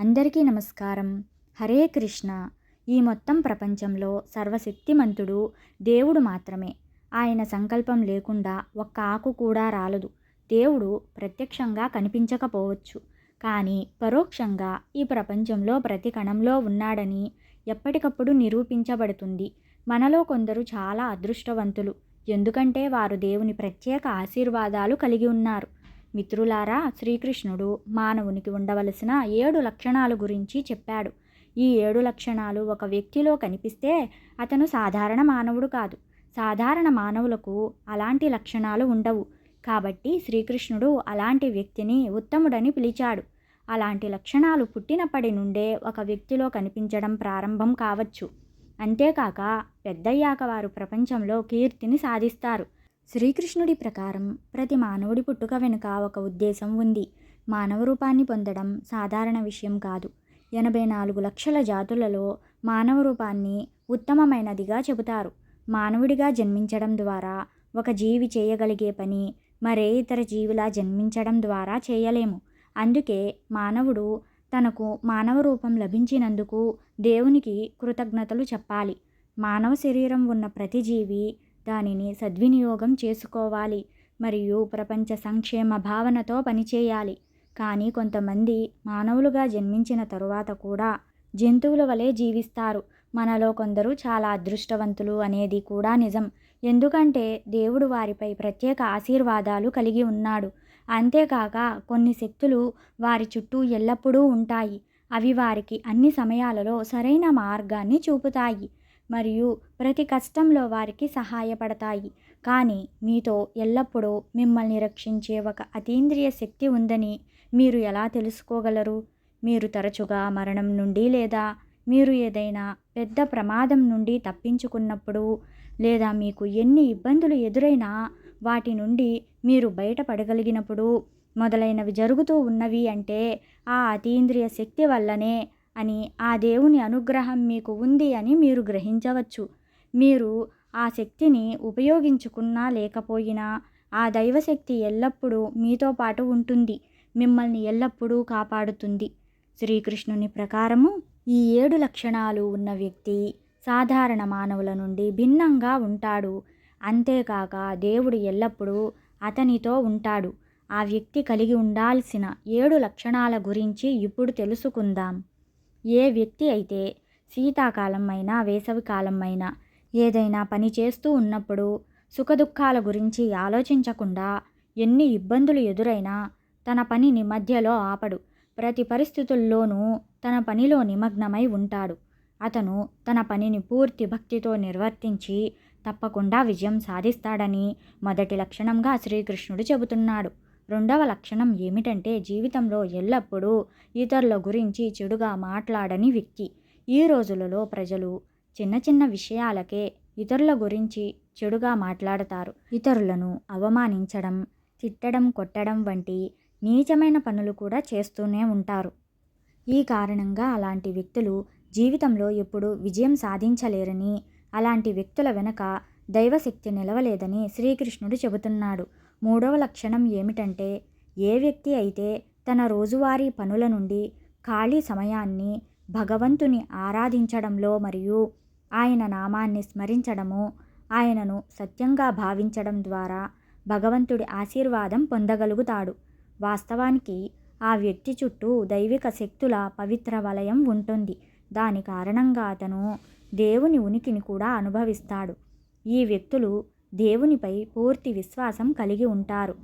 అందరికీ నమస్కారం. హరే కృష్ణ. ఈ మొత్తం ప్రపంచంలో సర్వశక్తిమంతుడు దేవుడు మాత్రమే. ఆయన సంకల్పం లేకుండా ఒక్క ఆకు కూడా రాలదు. దేవుడు ప్రత్యక్షంగా కనిపించకపోవచ్చు. కానీ పరోక్షంగా ఈ ప్రపంచంలో ప్రతి కణంలో ఉన్నాడని ఎప్పటికప్పుడు నిరూపించబడుతుంది. మనలో కొందరు చాలా అదృష్టవంతులు. ఎందుకంటే వారు దేవుని ప్రత్యేక ఆశీర్వాదాలు కలిగి ఉన్నారు. మిత్రులారా శ్రీకృష్ణుడు మానవునికి ఉండవలసిన ఏడు లక్షణాల గురించి చెప్పాడు. ఈ ఏడు లక్షణాలు ఒక వ్యక్తిలో కనిపిస్తే అతను సాధారణ మానవుడు కాదు. సాధారణ మానవులకు అలాంటి లక్షణాలు ఉండవు. కాబట్టి శ్రీకృష్ణుడు అలాంటి వ్యక్తిని ఉత్తముడని పిలిచాడు. అలాంటి లక్షణాలు పుట్టినప్పటి నుండే ఒక వ్యక్తిలో కనిపించడం ప్రారంభం కావచ్చు. అంతేకాక పెద్దయ్యాక వారు ప్రపంచంలో కీర్తిని సాధిస్తారు. శ్రీకృష్ణుడి ప్రకారం ప్రతి మానవుడి పుట్టుక వెనుక ఒక ఉద్దేశం ఉంది. మానవ రూపాన్ని పొందడం సాధారణ విషయం కాదు. ఎనభై నాలుగు లక్షల జాతులలో మానవ రూపాన్ని ఉత్తమమైనదిగా చెబుతారు. మానవుడిగా జన్మించడం ద్వారా ఒక జీవి చేయగలిగే పని మరే ఇతర జీవిలా జన్మించడం ద్వారా చేయలేము. అందుకే మానవుడు తనకు మానవ రూపం లభించినందుకు దేవునికి కృతజ్ఞతలు చెప్పాలి. మానవ శరీరం ఉన్న ప్రతి జీవి దానిని సద్వినియోగం చేసుకోవాలి మరియు ప్రపంచ సంక్షేమ భావనతో పనిచేయాలి. కానీ కొంతమంది మానవులుగా జన్మించిన తరువాత కూడా జంతువుల వలె జీవిస్తారు. మనలో కొందరు చాలా అదృష్టవంతులు అనేది కూడా నిజం. ఎందుకంటే దేవుడు వారిపై ప్రత్యేక ఆశీర్వాదాలు కలిగి ఉన్నాడు. అంతేకాక కొన్ని శక్తులు వారి చుట్టూ ఎల్లప్పుడూ ఉంటాయి. అవి వారికి అన్ని సమయాలలో సరైన మార్గాన్ని చూపుతాయి. మరియు ప్రతి కష్టంలో వారికి సహాయపడతాయి. కానీ మీతో ఎల్లప్పుడూ మిమ్మల్ని రక్షించే ఒక అతీంద్రియ శక్తి ఉందని మీరు ఎలా తెలుసుకోగలరు? మీరు తరచుగా మరణం నుండి లేదా మీరు ఏదైనా పెద్ద ప్రమాదం నుండి తప్పించుకున్నప్పుడు లేదా మీకు ఎన్ని ఇబ్బందులు ఎదురైనా వాటి నుండి మీరు బయటపడగలిగినప్పుడు మొదలైనవి జరుగుతూ ఉన్నవి అంటే ఆ అతీంద్రియ శక్తి వల్లనే అని ఆ దేవుని అనుగ్రహం మీకు ఉంది అని మీరు గ్రహించవచ్చు. మీరు ఆ శక్తిని ఉపయోగించుకున్నా లేకపోయినా ఆ దైవశక్తి ఎల్లప్పుడూ మీతో పాటు ఉంటుంది. మిమ్మల్ని ఎల్లప్పుడూ కాపాడుతుంది. శ్రీకృష్ణుని ప్రకారము ఈ ఏడు లక్షణాలు ఉన్న వ్యక్తి సాధారణ మానవుల నుండి భిన్నంగా ఉంటాడు. అంతేకాక దేవుడు ఎల్లప్పుడూ అతనితో ఉంటాడు. ఆ వ్యక్తి కలిగి ఉండాల్సిన ఏడు లక్షణాల గురించి ఇప్పుడు తెలుసుకుందాం. ఏ వ్యక్తి అయితే శీతాకాలం అయినా వేసవికాలం అయినా ఏదైనా పని చేస్తూ ఉన్నప్పుడు సుఖదుఖాల గురించి ఆలోచించకుండా ఎన్ని ఇబ్బందులు ఎదురైనా తన పనిని మధ్యలో ఆపడు. ప్రతి పరిస్థితుల్లోనూ తన పనిలో నిమగ్నమై ఉంటాడు. అతను తన పనిని పూర్తి భక్తితో నిర్వర్తించి తప్పకుండా విజయం సాధిస్తాడని మొదటి లక్షణంగా శ్రీకృష్ణుడు చెబుతున్నాడు. రెండవ లక్షణం ఏమిటంటే జీవితంలో ఎల్లప్పుడూ ఇతరుల గురించి చెడుగా మాట్లాడని వ్యక్తి. ఈ రోజులలో ప్రజలు చిన్న చిన్న విషయాలకే ఇతరుల గురించి చెడుగా మాట్లాడతారు. ఇతరులను అవమానించడం తిట్టడం కొట్టడం వంటి నీచమైన పనులు కూడా చేస్తూనే ఉంటారు. ఈ కారణంగా అలాంటి వ్యక్తులు జీవితంలో ఎప్పుడు విజయం సాధించలేరని అలాంటి వ్యక్తుల వెనుక దైవశక్తి నిలవలేదని శ్రీకృష్ణుడు చెబుతున్నాడు. మూడవ లక్షణం ఏమిటంటే ఏ వ్యక్తి అయితే తన రోజువారీ పనుల నుండి ఖాళీ సమయాన్ని భగవంతుని ఆరాధించడంలో మరియు ఆయన నామాన్ని స్మరించడము ఆయనను సత్యంగా భావించడం ద్వారా భగవంతుడి ఆశీర్వాదం పొందగలుగుతాడు. వాస్తవానికి ఆ వ్యక్తి చుట్టూ దైవిక శక్తుల పవిత్ర వలయం ఉంటుంది. దాని కారణంగా అతను దేవుని ఉనికిని కూడా అనుభవిస్తాడు. ఈ వ్యక్తులు దేవునిపై పూర్తి విశ్వాసం కలిగి ఉంటారు.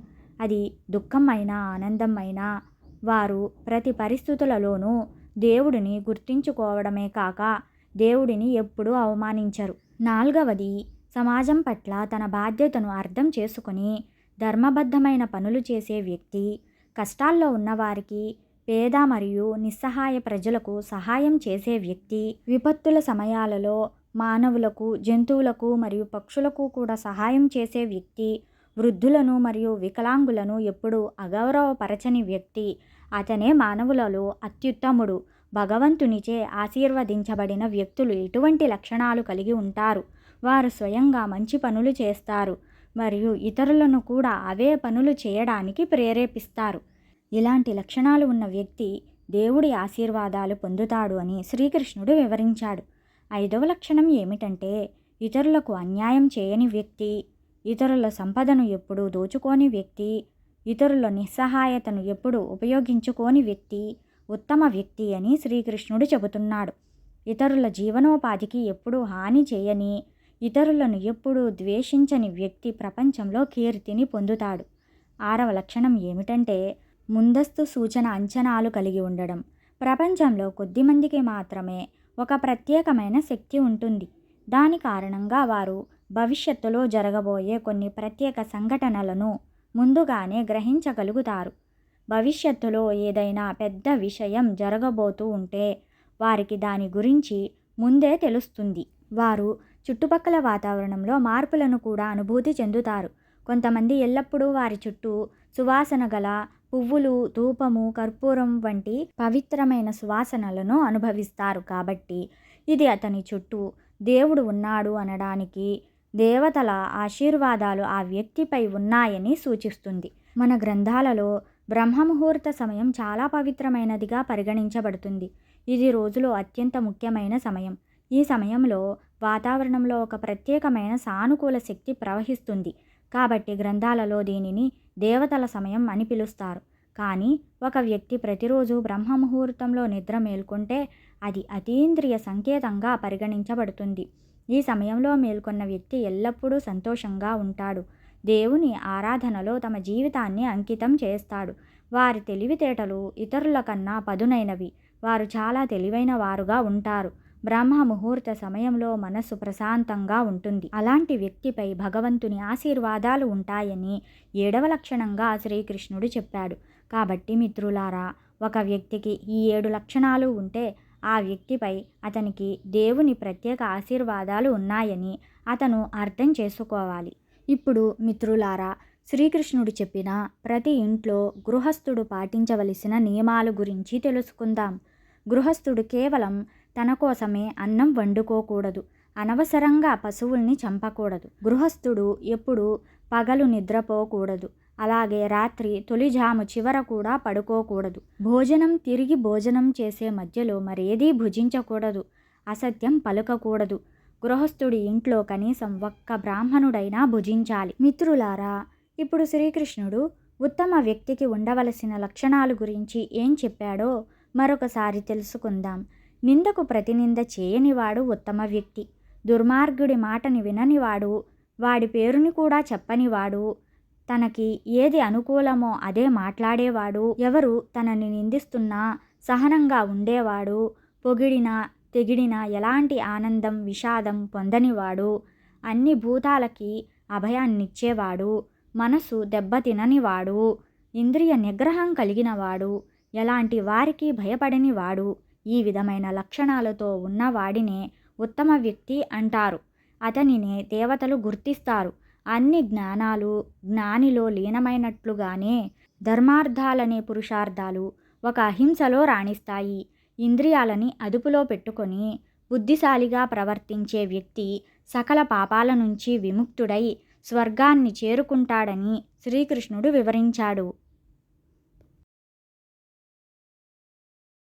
అది దుఃఖం అయినా ఆనందం అయినా వారు ప్రతి పరిస్థితులలోనూ దేవుడిని గుర్తించుకోవడమే కాక దేవుడిని ఎప్పుడూ అవమానించరు. నాలుగవది సమాజం పట్ల తన బాధ్యతను అర్థం చేసుకొని ధర్మబద్ధమైన పనులు చేసే వ్యక్తి కష్టాల్లో ఉన్నవారికి పేద మరియు నిస్సహాయ ప్రజలకు సహాయం చేసే వ్యక్తి విపత్తుల సమయాలలో మానవులకు జంతువులకు మరియు పక్షులకు కూడా సహాయం చేసే వ్యక్తి వృద్ధులను మరియు వికలాంగులను ఎప్పుడూ అగౌరవపరచని వ్యక్తి. అతనే మానవులలో అత్యుత్తముడు. భగవంతునిచే ఆశీర్వదించబడిన వ్యక్తులు ఎటువంటి లక్షణాలు కలిగి ఉంటారు. వారు స్వయంగా మంచి పనులు చేస్తారు మరియు ఇతరులను కూడా అవే పనులు చేయడానికి ప్రేరేపిస్తారు. ఇలాంటి లక్షణాలు ఉన్న వ్యక్తి దేవుడి ఆశీర్వాదాలు పొందుతాడు అని శ్రీకృష్ణుడు వివరించాడు. ఐదవ లక్షణం ఏమిటంటే ఇతరులకు అన్యాయం చేయని వ్యక్తి ఇతరుల సంపదను ఎప్పుడూ దోచుకోని వ్యక్తి ఇతరుల నిస్సహాయతను ఎప్పుడు ఉపయోగించుకోని వ్యక్తి ఉత్తమ వ్యక్తి అని శ్రీకృష్ణుడు చెబుతున్నాడు. ఇతరుల జీవనోపాధికి ఎప్పుడూ హాని చేయని ఇతరులను ఎప్పుడూ ద్వేషించని వ్యక్తి ప్రపంచంలో కీర్తిని పొందుతాడు. ఆరవ లక్షణం ఏమిటంటే ముందస్తు సూచన అంచనాలు కలిగి ఉండడం. ప్రపంచంలో కొద్దిమందికి మాత్రమే ఒక ప్రత్యేకమైన శక్తి ఉంటుంది. దాని కారణంగా వారు భవిష్యత్తులో జరగబోయే కొన్ని ప్రత్యేక సంఘటనలను ముందుగానే గ్రహించగలుగుతారు. భవిష్యత్తులో ఏదైనా పెద్ద విషయం జరగబోతూ ఉంటే వారికి దాని గురించి ముందే తెలుస్తుంది. వారు చుట్టుపక్కల వాతావరణంలో మార్పులను కూడా అనుభూతి చెందుతారు. కొంతమంది ఎల్లప్పుడూ వారి చుట్టూ సువాసన గల పువ్వులు ధూపము కర్పూరం వంటి పవిత్రమైన సువాసనలను అనుభవిస్తారు కాబట్టి ఇది అతని చుట్టూ దేవుడు ఉన్నాడు అనడానికి దేవతల ఆశీర్వాదాలు ఆ వ్యక్తిపై ఉన్నాయని సూచిస్తుంది. మన గ్రంథాలలో బ్రహ్మముహూర్త సమయం చాలా పవిత్రమైనదిగా పరిగణించబడుతుంది. ఇది రోజులో అత్యంత ముఖ్యమైన సమయం. ఈ సమయంలో వాతావరణంలో ఒక ప్రత్యేకమైన సానుకూల శక్తి ప్రవహిస్తుంది. కాబట్టి గ్రంథాలలో దీనిని దేవతల సమయం అని పిలుస్తారు. కానీ ఒక వ్యక్తి ప్రతిరోజు బ్రహ్మముహూర్తంలో నిద్ర మేల్కొంటే అది అతీంద్రియ సంకేతంగా పరిగణించబడుతుంది. ఈ సమయంలో మేల్కొన్న వ్యక్తి ఎల్లప్పుడూ సంతోషంగా ఉంటాడు. దేవుని ఆరాధనలో తమ జీవితాన్ని అంకితం చేస్తాడు. వారి తెలివితేటలు ఇతరుల కన్నా పదునైనవి. వారు చాలా తెలివైన వారుగా ఉంటారు. బ్రహ్మ ముహూర్త సమయంలో మనస్సు ప్రశాంతంగా ఉంటుంది. అలాంటి వ్యక్తిపై భగవంతుని ఆశీర్వాదాలు ఉంటాయని ఏడవ లక్షణంగా శ్రీకృష్ణుడు చెప్పాడు. కాబట్టి మిత్రులారా ఒక వ్యక్తికి ఈ ఏడు లక్షణాలు ఉంటే ఆ వ్యక్తిపై అతనికి దేవుని ప్రత్యేక ఆశీర్వాదాలు ఉన్నాయని అతను అర్థం చేసుకోవాలి. ఇప్పుడు మిత్రులారా శ్రీకృష్ణుడు చెప్పిన ప్రతి ఇంట్లో గృహస్థుడు పాటించవలసిన నియమాల గురించి తెలుసుకుందాం. గృహస్థుడు కేవలం తన కోసమే అన్నం వండుకోకూడదు. అనవసరంగా పశువుల్ని చంపకూడదు. గృహస్థుడు ఎప్పుడూ పగలు నిద్రపోకూడదు. అలాగే రాత్రి తొలిజాము చివర కూడా పడుకోకూడదు. భోజనం తిరిగి భోజనం చేసే మధ్యలో మరేదీ భుజించకూడదు. అసత్యం పలుకకూడదు. గృహస్థుడి ఇంట్లో కనీసం ఒక్క బ్రాహ్మణుడైనా భుజించాలి. మిత్రులారా ఇప్పుడు శ్రీకృష్ణుడు ఉత్తమ వ్యక్తికి ఉండవలసిన లక్షణాలు గురించి ఏం చెప్పాడో మరొకసారి తెలుసుకుందాం. నిందకు ప్రతినింద చేయనివాడు ఉత్తమ వ్యక్తి. దుర్మార్గుడి మాటని విననివాడు వాడి పేరుని కూడా చెప్పనివాడు తనకి ఏది అనుకూలమో అదే మాట్లాడేవాడు ఎవరు తనని నిందిస్తున్నా సహనంగా ఉండేవాడు పొగిడినా తెగిడిన ఎలాంటి ఆనందం విషాదం పొందనివాడు అన్ని భూతాలకి అభయాన్నిచ్చేవాడు మనసు దెబ్బతిననివాడు ఇంద్రియ నిగ్రహం కలిగినవాడు ఎలాంటి వారికి భయపడనివాడు ఈ విధమైన లక్షణాలతో ఉన్నవాడినే ఉత్తమ వ్యక్తి అంటారు. అతనినే దేవతలు గుర్తిస్తారు. అన్ని జ్ఞానాలు జ్ఞానిలో లీనమైనట్లుగానే ధర్మార్థాలనే పురుషార్థాలు ఒక అహింసలో రాణిస్తాయి. ఇంద్రియాలని అదుపులో పెట్టుకొని బుద్ధిశాలిగా ప్రవర్తించే వ్యక్తి సకల పాపాల నుంచి విముక్తుడై స్వర్గాన్ని చేరుకుంటాడని శ్రీకృష్ణుడు వివరించాడు.